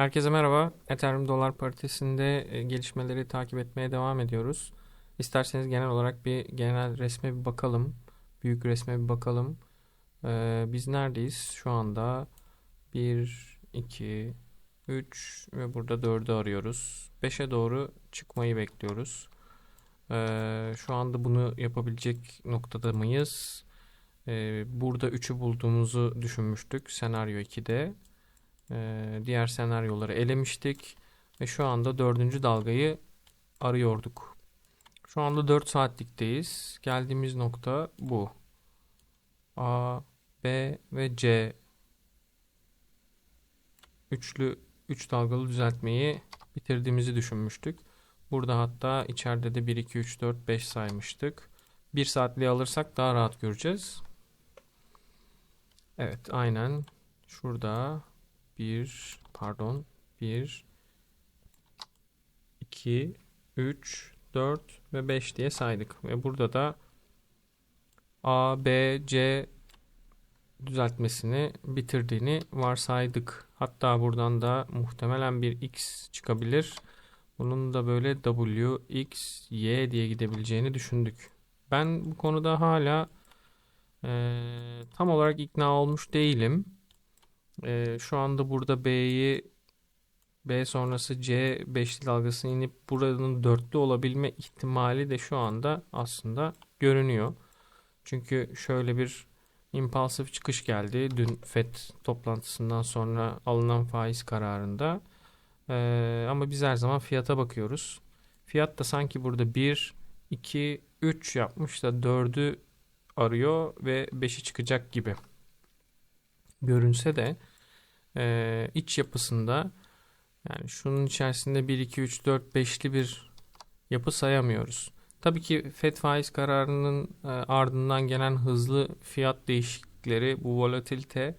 Herkese merhaba. Ethereum dolar paritesinde e, gelişmeleri takip etmeye devam ediyoruz. İsterseniz genel olarak bir genel resme bir bakalım. Büyük resme bir bakalım. Ee, biz neredeyiz? Şu anda 1, 2, 3 ve burada 4'ü arıyoruz. 5'e doğru çıkmayı bekliyoruz. Ee, şu anda bunu yapabilecek noktada mıyız? Burada 3'ü bulduğumuzu düşünmüştük senaryo 2'de. Ee, diğer senaryoları elemiştik ve şu anda dördüncü dalgayı arıyorduk. Şu anda 4 saatlikteyiz. Geldiğimiz nokta bu. A, B ve C üçlü 3 dalgalı düzeltmeyi bitirdiğimizi düşünmüştük. Burada hatta içeride de 1 2 3 4 5 saymıştık. 1 saatliği alırsak daha rahat göreceğiz. Evet, aynen şurada 1 pardon 1 2 3 4 ve 5 diye saydık ve burada da A, B, C düzeltmesini bitirdiğini varsaydık. Hatta buradan da muhtemelen bir X çıkabilir. Bunun da böyle W, X, Y diye gidebileceğini düşündük. Ben bu konuda hala e, tam olarak ikna olmuş değilim. E, şu anda burada B'yi B sonrası C beşli dalgasını inip buranın dörtlü olabilme ihtimali de şu anda aslında görünüyor. Çünkü şöyle bir impulsif çıkış geldi dün FED toplantısından sonra alınan faiz kararında. Ee, ama biz her zaman fiyata bakıyoruz. Fiyat da sanki burada 1, 2, 3 yapmış da 4'ü arıyor ve 5'i çıkacak gibi görünse de e, iç yapısında yani şunun içerisinde 1, 2, 3, 4, 5'li bir yapı sayamıyoruz. Tabii ki FED faiz kararının e, ardından gelen hızlı fiyat değişiklikleri, bu volatilite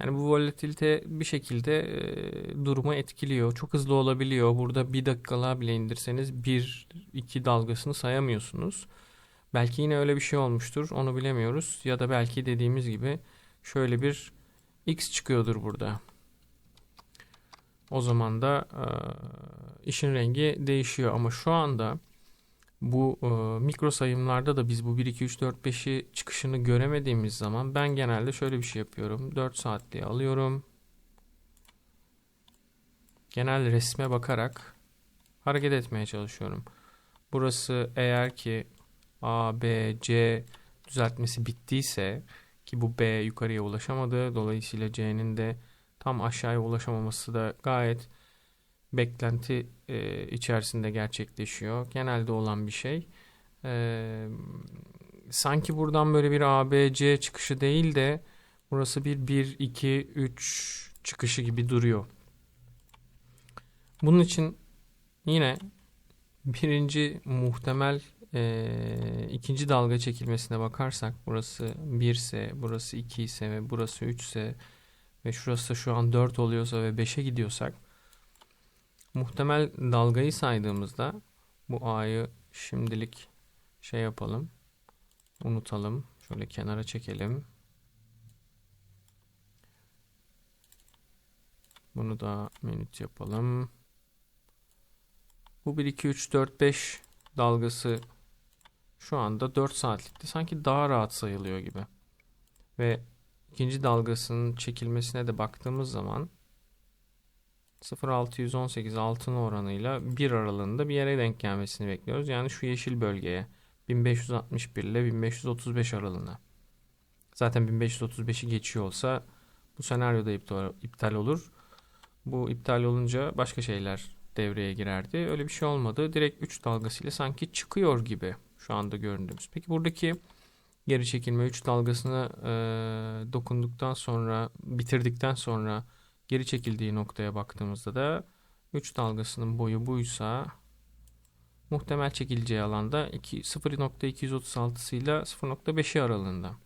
yani bu volatilite bir şekilde e, durumu etkiliyor. Çok hızlı olabiliyor. Burada bir dakikalığa bile indirseniz bir iki dalgasını sayamıyorsunuz. Belki yine öyle bir şey olmuştur. Onu bilemiyoruz. Ya da belki dediğimiz gibi şöyle bir X çıkıyordur burada. O zaman da e, işin rengi değişiyor. Ama şu anda bu e, mikro sayımlarda da biz bu 1, 2, 3, 4, 5'i çıkışını göremediğimiz zaman ben genelde şöyle bir şey yapıyorum. 4 saatliği alıyorum. Genel resme bakarak hareket etmeye çalışıyorum. Burası eğer ki A, B, C düzeltmesi bittiyse ki bu B yukarıya ulaşamadı. Dolayısıyla C'nin de tam aşağıya ulaşamaması da gayet beklenti e, içerisinde gerçekleşiyor. Genelde olan bir şey. E, sanki buradan böyle bir ABC çıkışı değil de burası bir 1, 2, 3 çıkışı gibi duruyor. Bunun için yine birinci muhtemel e, ikinci dalga çekilmesine bakarsak burası 1 ise, burası 2 ise ve burası 3 ise ve şurası şu an 4 oluyorsa ve 5'e gidiyorsak muhtemel dalgayı saydığımızda bu A'yı şimdilik şey yapalım. Unutalım. Şöyle kenara çekelim. Bunu da menüt yapalım. Bu 1 2 3 4 5 dalgası şu anda 4 saatlikte sanki daha rahat sayılıyor gibi. Ve ikinci dalgasının çekilmesine de baktığımız zaman 0.618 altın oranıyla 1 aralığında bir yere denk gelmesini bekliyoruz. Yani şu yeşil bölgeye 1561 ile 1535 aralığına. Zaten 1535'i geçiyor olsa bu senaryoda iptal olur. Bu iptal olunca başka şeyler devreye girerdi. Öyle bir şey olmadı. Direkt 3 dalgasıyla sanki çıkıyor gibi şu anda göründüğümüz. Peki buradaki geri çekilme 3 dalgasına e, dokunduktan sonra bitirdikten sonra geri çekildiği noktaya baktığımızda da 3 dalgasının boyu buysa muhtemel çekileceği alanda 0.236 ile 0.5'i aralığında.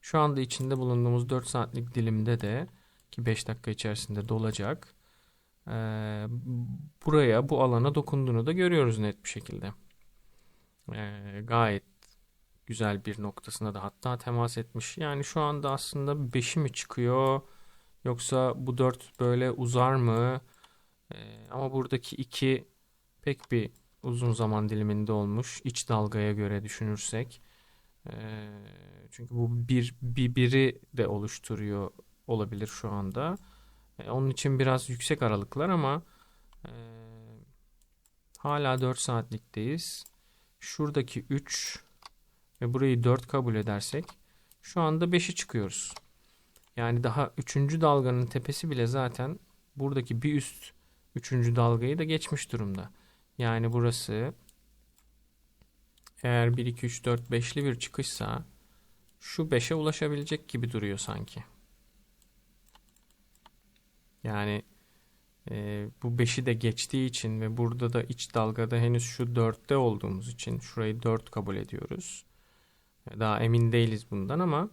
Şu anda içinde bulunduğumuz 4 saatlik dilimde de ki 5 dakika içerisinde dolacak. E, buraya bu alana dokunduğunu da görüyoruz net bir şekilde. E, gayet güzel bir noktasına da hatta temas etmiş. Yani şu anda aslında 5'i mi çıkıyor yoksa bu 4 böyle uzar mı? Ee, ama buradaki 2 pek bir uzun zaman diliminde olmuş. İç dalgaya göre düşünürsek. Ee, çünkü bu bir, bir biri de oluşturuyor olabilir şu anda. Ee, onun için biraz yüksek aralıklar ama e, hala 4 saatlikteyiz. Şuradaki 3 ve burayı 4 kabul edersek şu anda 5'i çıkıyoruz. Yani daha 3. dalganın tepesi bile zaten buradaki bir üst 3. dalgayı da geçmiş durumda. Yani burası eğer 1, 2, 3, 4, 5'li bir çıkışsa şu 5'e ulaşabilecek gibi duruyor sanki. Yani e, bu 5'i de geçtiği için ve burada da iç dalgada henüz şu 4'te olduğumuz için şurayı 4 kabul ediyoruz. Daha emin değiliz bundan ama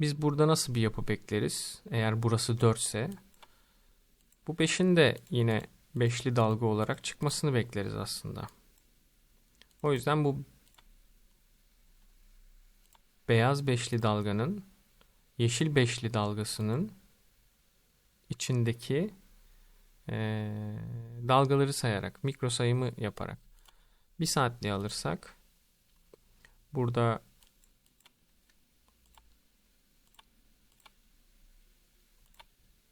biz burada nasıl bir yapı bekleriz? Eğer burası 4 ise bu 5'in de yine beşli dalga olarak çıkmasını bekleriz aslında. O yüzden bu beyaz beşli dalganın yeşil beşli dalgasının içindeki e, dalgaları sayarak, mikro sayımı yaparak bir saatliği alırsak burada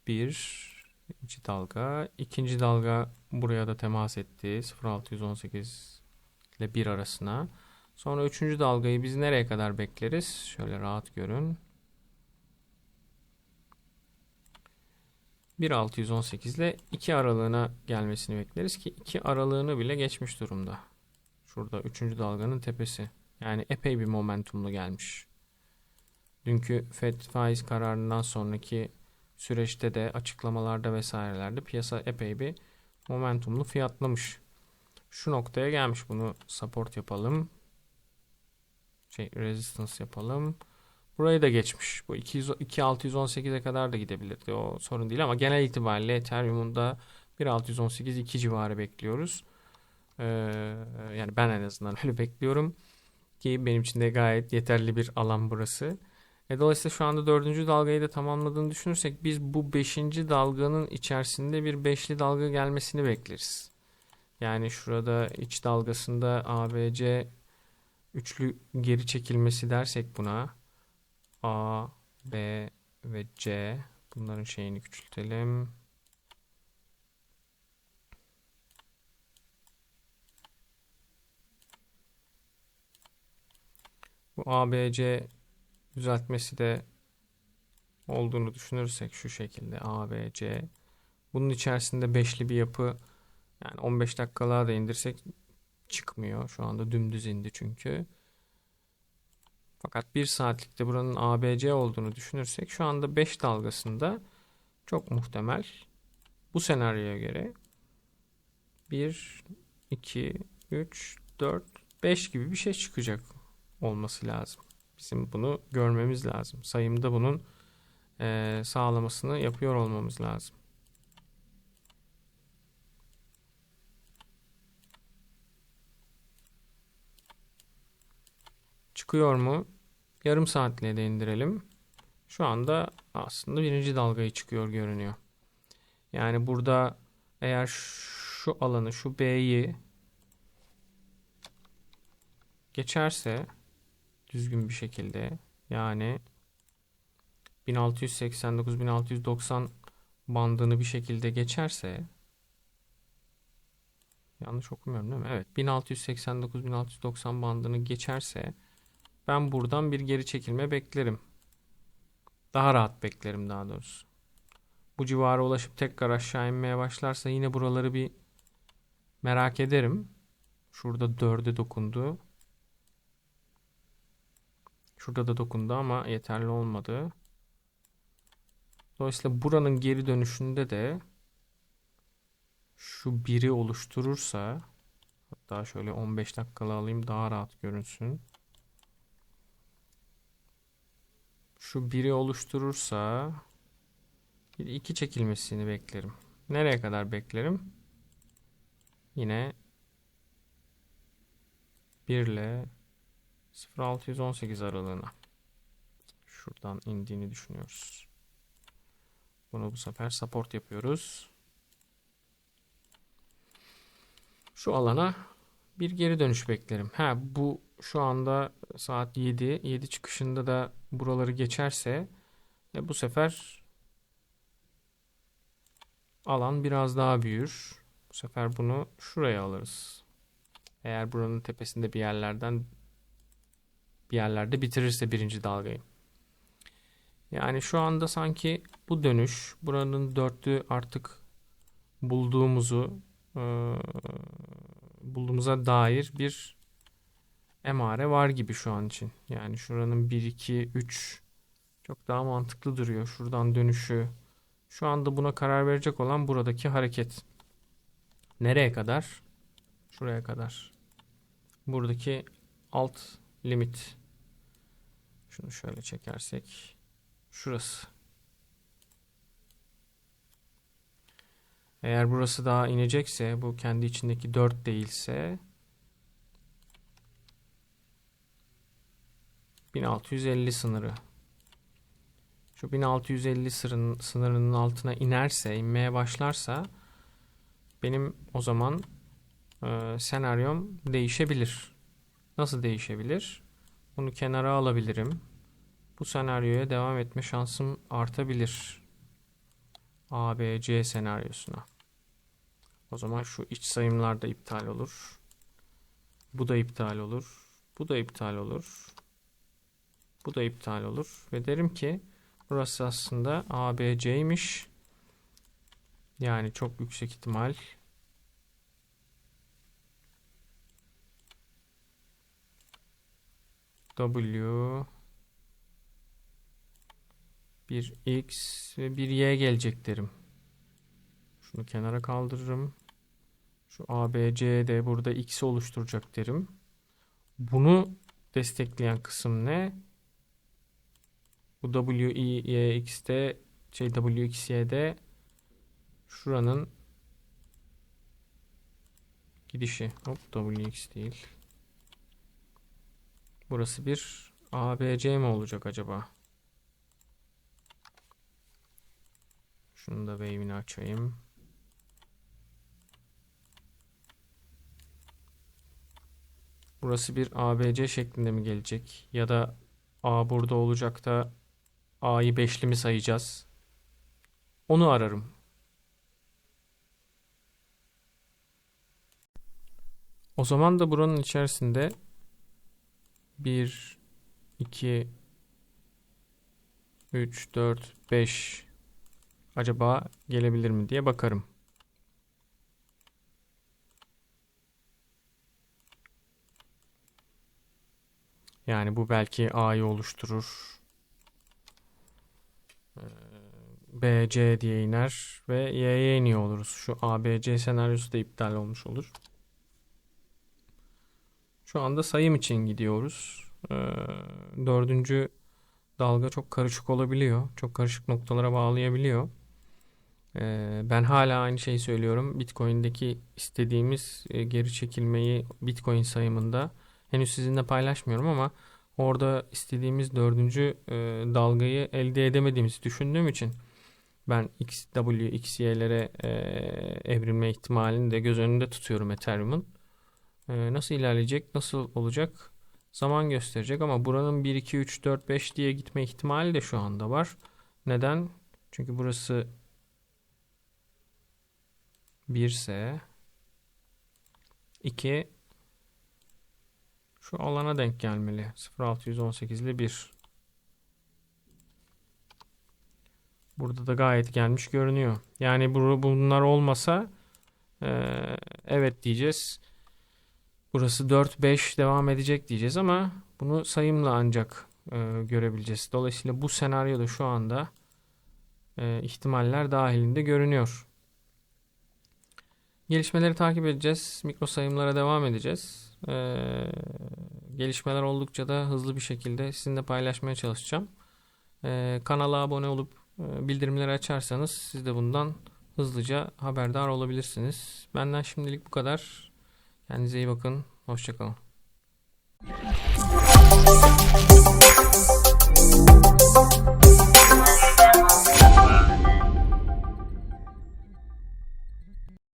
bir ikinci dalga. ikinci dalga buraya da temas etti. 0618 ile 1 arasına. Sonra üçüncü dalgayı biz nereye kadar bekleriz? Şöyle rahat görün. 1.618 ile 2 aralığına gelmesini bekleriz ki 2 aralığını bile geçmiş durumda. Şurada 3. dalganın tepesi. Yani epey bir momentumlu gelmiş. Dünkü FED faiz kararından sonraki süreçte de açıklamalarda vesairelerde piyasa epey bir momentumlu fiyatlamış. Şu noktaya gelmiş. Bunu support yapalım. Şey resistance yapalım. Burayı da geçmiş. Bu 2618'e kadar da gidebilirdi. O sorun değil ama genel itibariyle Ethereum'un da 1618 2 civarı bekliyoruz. Ee, yani ben en azından öyle bekliyorum ki benim için de gayet yeterli bir alan burası. E dolayısıyla şu anda dördüncü dalgayı da tamamladığını düşünürsek biz bu beşinci dalganın içerisinde bir beşli dalga gelmesini bekleriz. Yani şurada iç dalgasında ABC üçlü geri çekilmesi dersek buna A, B ve C bunların şeyini küçültelim. Bu ABC düzeltmesi de olduğunu düşünürsek şu şekilde A, B, C. Bunun içerisinde beşli bir yapı yani 15 dakikalığa da indirsek çıkmıyor. Şu anda dümdüz indi çünkü. Fakat bir saatlikte buranın ABC olduğunu düşünürsek şu anda 5 dalgasında çok muhtemel bu senaryoya göre 1, 2, 3, 4, 5 gibi bir şey çıkacak olması lazım. Bizim bunu görmemiz lazım. Sayımda bunun sağlamasını yapıyor olmamız lazım. Çıkıyor mu? Yarım saatliğe de indirelim. Şu anda aslında birinci dalgayı çıkıyor görünüyor. Yani burada eğer şu alanı, şu B'yi geçerse düzgün bir şekilde yani 1689-1690 bandını bir şekilde geçerse yanlış okumuyorum değil mi? Evet 1689-1690 bandını geçerse ben buradan bir geri çekilme beklerim. Daha rahat beklerim daha doğrusu. Bu civara ulaşıp tekrar aşağı inmeye başlarsa yine buraları bir merak ederim. Şurada 4'e dokundu. Şurada da dokundu ama yeterli olmadı. Dolayısıyla buranın geri dönüşünde de şu biri oluşturursa hatta şöyle 15 dakikalı alayım daha rahat görünsün. Şu biri oluşturursa bir iki çekilmesini beklerim. Nereye kadar beklerim? Yine 1 ile 0618 aralığına şuradan indiğini düşünüyoruz. Bunu bu sefer support yapıyoruz. Şu alana bir geri dönüş beklerim. Ha bu şu anda saat 7. 7 çıkışında da buraları geçerse e, bu sefer alan biraz daha büyür. Bu sefer bunu şuraya alırız. Eğer buranın tepesinde bir yerlerden bir yerlerde bitirirse birinci dalgayı. Yani şu anda sanki bu dönüş buranın dörtlü artık bulduğumuzu e, bulduğumuza dair bir emare var gibi şu an için. Yani şuranın 1 2 3 çok daha mantıklı duruyor. Şuradan dönüşü. Şu anda buna karar verecek olan buradaki hareket. Nereye kadar? Şuraya kadar. Buradaki alt limit. Şunu şöyle çekersek. Şurası. Eğer burası daha inecekse, bu kendi içindeki 4 değilse 1650 sınırı. Şu 1650 sınırın, sınırının altına inerse, inmeye başlarsa benim o zaman e, senaryom değişebilir. Nasıl değişebilir? Bunu kenara alabilirim. Bu senaryoya devam etme şansım artabilir. A, B, C senaryosuna. O zaman şu iç sayımlar da iptal olur. Bu da iptal olur. Bu da iptal olur. Bu da iptal olur. Ve derim ki burası aslında A, B, C'ymiş. Yani çok yüksek ihtimal W bir X ve bir Y gelecek derim. Şunu kenara kaldırırım. Şu A, B, C de burada X oluşturacak derim. Bunu destekleyen kısım ne? Bu W, I, Y, X'de şey W, X, Y'de şuranın gidişi. Hop W, X değil. Burası bir A, B, C mi olacak acaba? Şunu da wave'ini açayım. Burası bir ABC şeklinde mi gelecek? Ya da A burada olacak da A'yı beşli mi sayacağız? Onu ararım. O zaman da buranın içerisinde 1, 2, 3, 4, 5 acaba gelebilir mi diye bakarım. Yani bu belki A'yı oluşturur. Ee, B, C diye iner ve Y'ye iniyor oluruz. Şu A, B, C senaryosu da iptal olmuş olur. Şu anda sayım için gidiyoruz. Ee, dördüncü dalga çok karışık olabiliyor. Çok karışık noktalara bağlayabiliyor. Ee, ben hala aynı şeyi söylüyorum. Bitcoin'deki istediğimiz e, geri çekilmeyi Bitcoin sayımında henüz sizinle paylaşmıyorum ama orada istediğimiz dördüncü e, dalgayı elde edemediğimizi düşündüğüm için ben XW, XY'lere e, evrilme ihtimalini de göz önünde tutuyorum Ethereum'un. Nasıl ilerleyecek, nasıl olacak zaman gösterecek ama buranın 1, 2, 3, 4, 5 diye gitme ihtimali de şu anda var. Neden? Çünkü burası 1 ise 2 şu alana denk gelmeli. 0618 ile 1. Burada da gayet gelmiş görünüyor. Yani bu, bunlar olmasa e, evet diyeceğiz. Burası 4-5 devam edecek diyeceğiz ama bunu sayımla ancak e, görebileceğiz. Dolayısıyla bu senaryoda şu anda e, ihtimaller dahilinde görünüyor. Gelişmeleri takip edeceğiz. Mikro sayımlara devam edeceğiz. Ee, gelişmeler oldukça da hızlı bir şekilde sizinle paylaşmaya çalışacağım. Ee, kanala abone olup e, bildirimleri açarsanız siz de bundan hızlıca haberdar olabilirsiniz. Benden şimdilik bu kadar. Kendinize iyi bakın. Hoşçakalın.